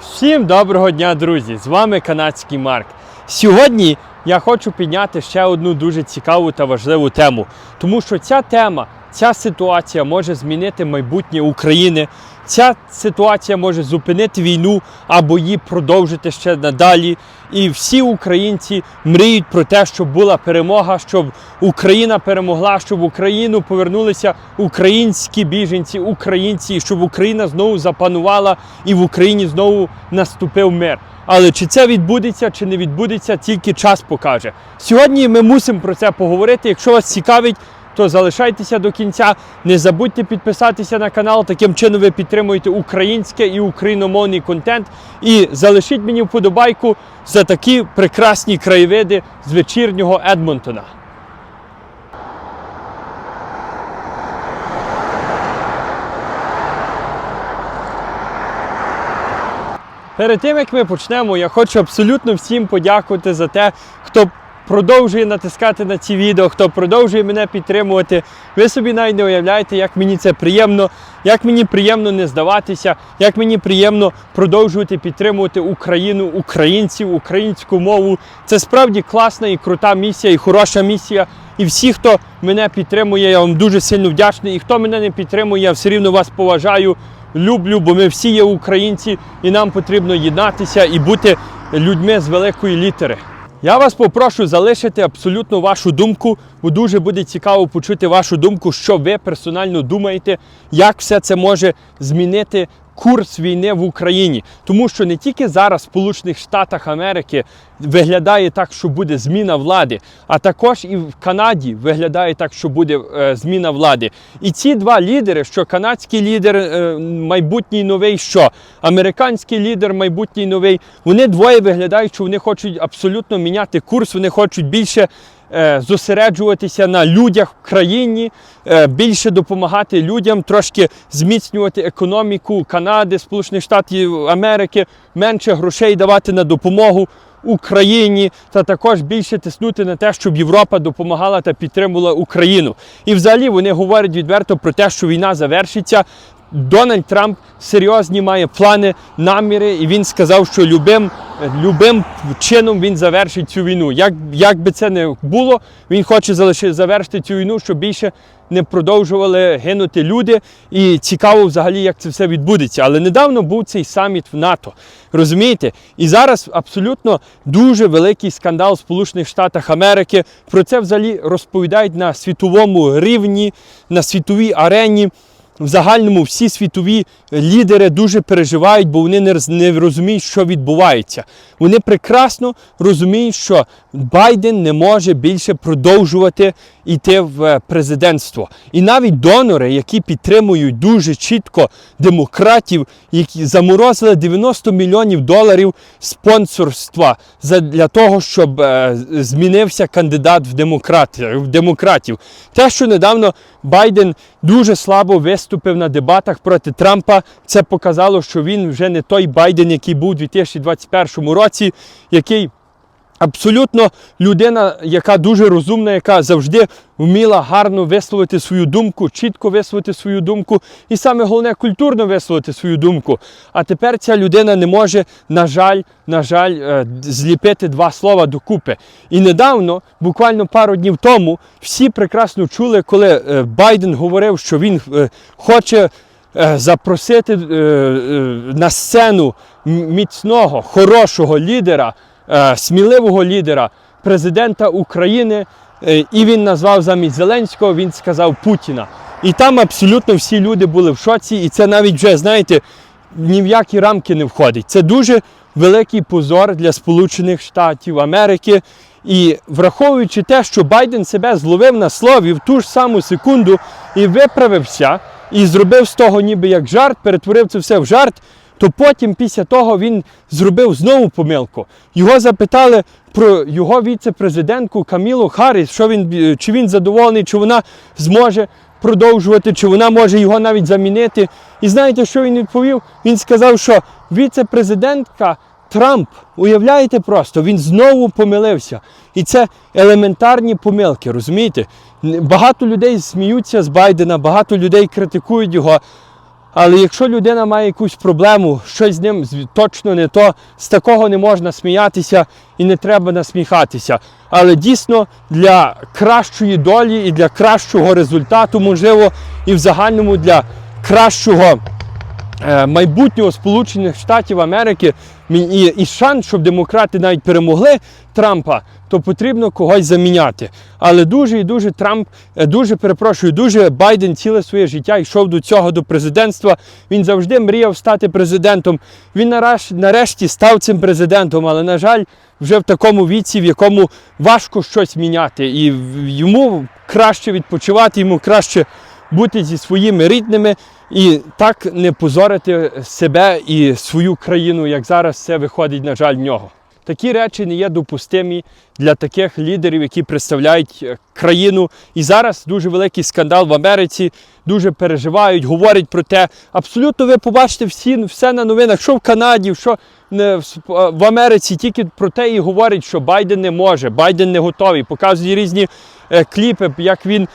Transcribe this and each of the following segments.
Всім доброго дня, друзі! З вами канадський Марк. Сьогодні я хочу підняти ще одну дуже цікаву та важливу тему, тому що ця тема, ця ситуація може змінити майбутнє України. Ця ситуація може зупинити війну або її продовжити ще надалі. І всі українці мріють про те, щоб була перемога, щоб Україна перемогла, щоб в Україну повернулися українські біженці, українці, і щоб Україна знову запанувала і в Україні знову наступив мир. Але чи це відбудеться, чи не відбудеться, тільки час покаже. Сьогодні ми мусимо про це поговорити. Якщо вас цікавить, то залишайтеся до кінця. Не забудьте підписатися на канал. Таким чином ви підтримуєте українське і україномовний контент. І залишіть мені вподобайку за такі прекрасні краєвиди з вечірнього Едмонтона. Перед тим як ми почнемо, я хочу абсолютно всім подякувати за те, хто продовжує натискати на ці відео, хто продовжує мене підтримувати. Ви собі навіть не уявляєте, як мені це приємно, як мені приємно не здаватися, як мені приємно продовжувати підтримувати Україну, українців, українську мову. Це справді класна і крута місія, і хороша місія. І всі, хто мене підтримує, я вам дуже сильно вдячний. І хто мене не підтримує, я все рівно вас поважаю люблю, бо ми всі є українці, і нам потрібно єднатися і бути людьми з великої літери. Я вас попрошу залишити абсолютно вашу думку, бо дуже буде цікаво почути вашу думку, що ви персонально думаєте, як все це може змінити курс війни в Україні. Тому що не тільки зараз в Сполучених Штатах Америки виглядає так, що буде зміна влади, а також і в Канаді виглядає так, що буде е, зміна влади. І ці два лідери, що канадський лідер, е, майбутній новий, що американський лідер, майбутній новий, вони двоє виглядають, що вони хочуть абсолютно міняти курс, вони хочуть більше. Е, Зосереджуватися на людях в країні, е, більше допомагати людям, трошки зміцнювати економіку Канади, Сполучених Штатів Америки, менше грошей давати на допомогу Україні, та також більше тиснути на те, щоб Європа допомагала та підтримувала Україну. І взагалі вони говорять відверто про те, що війна завершиться. Дональд Трамп серйозні має плани, наміри, і він сказав, що любим, любим чином він завершить цю війну. Як, як би це не було, він хоче залишити завершити цю війну, щоб більше не продовжували гинути люди. І цікаво взагалі, як це все відбудеться. Але недавно був цей саміт в НАТО. Розумієте? І зараз абсолютно дуже великий скандал в Сполучених Штатах Америки. Про це взагалі розповідають на світовому рівні, на світовій арені. В загальному всі світові лідери дуже переживають, бо вони не, розуміють, що відбувається. Вони прекрасно розуміють, що Байден не може більше продовжувати йти в е, президентство. І навіть донори, які підтримують дуже чітко демократів, які заморозили 90 мільйонів доларів спонсорства для того, щоб е, змінився кандидат в демократів. Те, що недавно Байден дуже слабо виступив на дебатах проти Трампа, це показало, що він вже не той Байден, який був у 2021 році, який абсолютно людина, яка дуже розумна, яка завжди вміла гарно висловити свою думку, чітко висловити свою думку, і саме головне культурно висловити свою думку. А тепер ця людина не може, на жаль, на жаль, е, зліпити два слова докупи. І недавно, буквально пару днів тому, всі прекрасно чули, коли е, Байден говорив, що він е, хоче. Запросити на сцену міцного, хорошого лідера, сміливого лідера, президента України, е, і він назвав замість Зеленського, він сказав Путіна. І там абсолютно всі люди були в шоці, і це навіть вже, знаєте, ні в які рамки не входить. Це дуже великий позор для Сполучених Штатів Америки. І враховуючи те, що Байден себе зловив на слові в ту ж саму секунду і виправився, і зробив з того ніби як жарт, перетворив це все в жарт, то потім, після того, він зробив знову помилку. Його запитали про його віце-президентку Камілу Харріс, що він, е, чи він задоволений, чи вона зможе продовжувати, чи вона може його навіть замінити. І знаєте, що він відповів? Він сказав, що віце-президентка Трамп, уявляєте просто, він знову помилився. І це елементарні помилки, розумієте? Багато людей сміються з Байдена, багато людей критикують його. Але якщо людина має якусь проблему, щось з ним точно не то, з такого не можна сміятися і не треба насміхатися. Але дійсно для кращої долі і для кращого результату, можливо, і в загальному для кращого е, майбутнього Сполучених Штатів Америки і, і шанс, щоб демократи навіть перемогли Трампа, то потрібно когось заміняти. Але дуже і дуже Трамп, е, дуже перепрошую, дуже Байден ціле своє життя йшов до цього до президентства. Він завжди мріяв стати президентом. Він нарешті став цим президентом, але на жаль, вже в такому віці, в якому важко щось міняти, і йому краще відпочивати, йому краще бути зі своїми рідними і так не позорити себе і свою країну, як зараз це виходить, на жаль, в нього. Такі речі не є допустимі для таких лідерів, які представляють е, країну. І зараз дуже великий скандал в Америці, дуже переживають, говорять про те. Абсолютно ви побачите всі, все на новинах, що в Канаді, що в Америці, тільки про те і говорять, що Байден не може, Байден не готовий. Показують різні е, кліпи, як він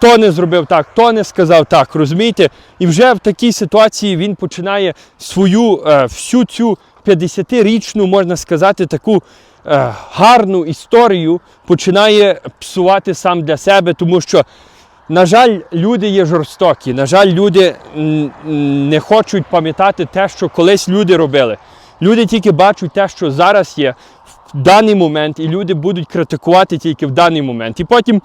то не зробив так, то не сказав так, розумієте? І вже в такій ситуації він починає свою е, всю цю 50-річну, можна сказати, таку е, гарну історію починає псувати сам для себе, тому що, на жаль, люди є жорстокі. На жаль, люди не хочуть пам'ятати те, що колись люди робили. Люди тільки бачать те, що зараз є в даний момент, і люди будуть критикувати тільки в даний момент. І потім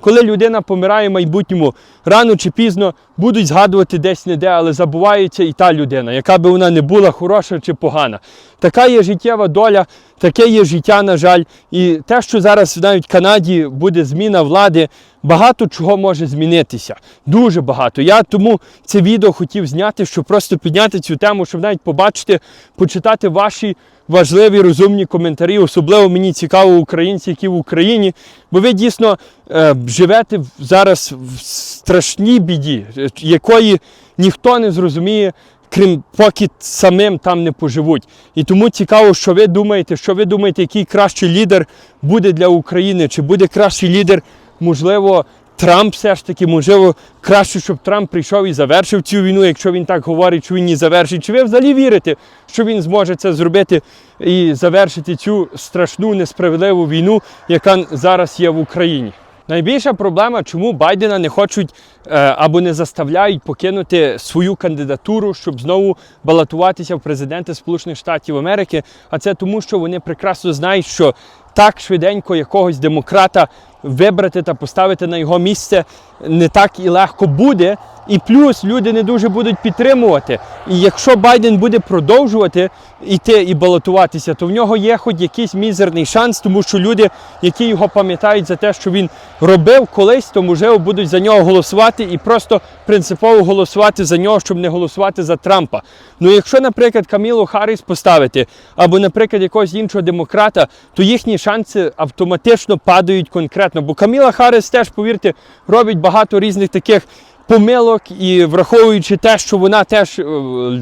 коли людина помирає в майбутньому, рано чи пізно будуть згадувати десь не де, але забувається і та людина, яка би вона не була хороша чи погана. Така є життєва доля, таке є життя, на жаль. І те, що зараз навіть в Канаді буде зміна влади, багато чого може змінитися. Дуже багато. Я тому це відео хотів зняти, щоб просто підняти цю тему, щоб навіть побачити, почитати ваші важливі розумні коментарі. Особливо мені цікаво українці, які в Україні, бо ви дійсно е, живете зараз в страшній біді, е, якої ніхто не зрозуміє. Крім поки самим там не поживуть. І тому цікаво, що ви думаєте, що ви думаєте, який кращий лідер буде для України, чи буде кращий лідер, можливо, Трамп все ж таки, можливо, краще, щоб Трамп прийшов і завершив цю війну, якщо він так говорить, що він її завершить. Чи ви взагалі вірите, що він зможе це зробити і завершити цю страшну несправедливу війну, яка зараз є в Україні? Найбільша проблема, чому Байдена не хочуть е, або не заставляють покинути свою кандидатуру, щоб знову балотуватися в президенти Сполучених Штатів Америки. А це тому, що вони прекрасно знають, що так швиденько якогось демократа вибрати та поставити на його місце не так і легко буде. І плюс люди не дуже будуть підтримувати. І якщо Байден буде продовжувати йти і балотуватися, то в нього є хоч якийсь мізерний шанс, тому що люди, які його пам'ятають за те, що він робив колись, то можливо будуть за нього голосувати і просто принципово голосувати за нього, щоб не голосувати за Трампа. Ну якщо, наприклад, Камілу Харріс поставити, або, наприклад, якогось іншого демократа, то їхні шанси автоматично падають конкретно. Бо Каміла Харрис теж, повірте, робить багато різних таких помилок, і враховуючи те, що вона теж е,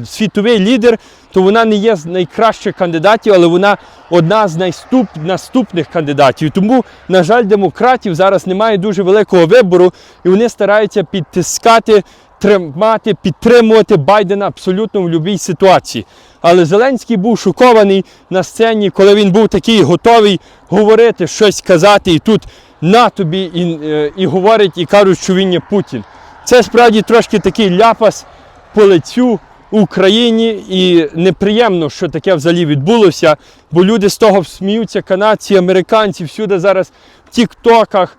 світовий лідер, то вона не є з найкращих кандидатів, але вона одна з найступ, наступних кандидатів. Тому, на жаль, демократів зараз немає дуже великого вибору, і вони стараються підтискати, тримати, підтримувати Байдена абсолютно в будь-якій ситуації. Але Зеленський був шокований на сцені, коли він був такий готовий говорити, щось казати, і тут на тобі і, е, і говорить, і кажуть, що він є Путін. Це справді трошки такий ляпас по лицю Україні, і неприємно, що таке взагалі відбулося, бо люди з того сміються, канадці, американці, всюди зараз в тіктоках,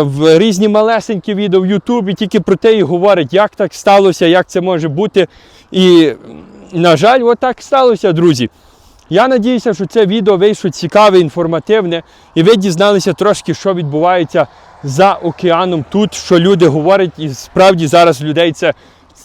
в різні малесенькі відео в Ютубі тільки про те і говорять, як так сталося, як це може бути. І, на жаль, отак сталося, друзі. Я надіюся, що це відео вийшло цікаве, інформативне, і ви дізналися трошки, що відбувається за океаном тут, що люди говорять, і справді зараз людей це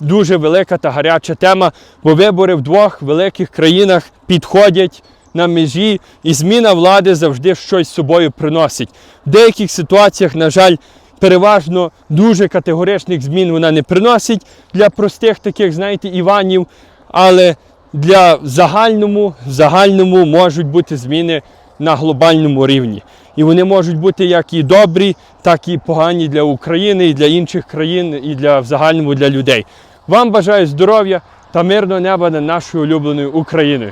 дуже велика та гаряча тема, бо вибори в двох великих країнах підходять на межі, і зміна влади завжди щось з собою приносить. В деяких ситуаціях, на жаль, переважно дуже категоричних змін вона не приносить для простих таких, знаєте, Іванів, але для загальному, загальному можуть бути зміни на глобальному рівні. І вони можуть бути як і добрі, так і погані для України, і для інших країн, і для в загальному для людей. Вам бажаю здоров'я та мирного неба над нашою улюбленою Україною.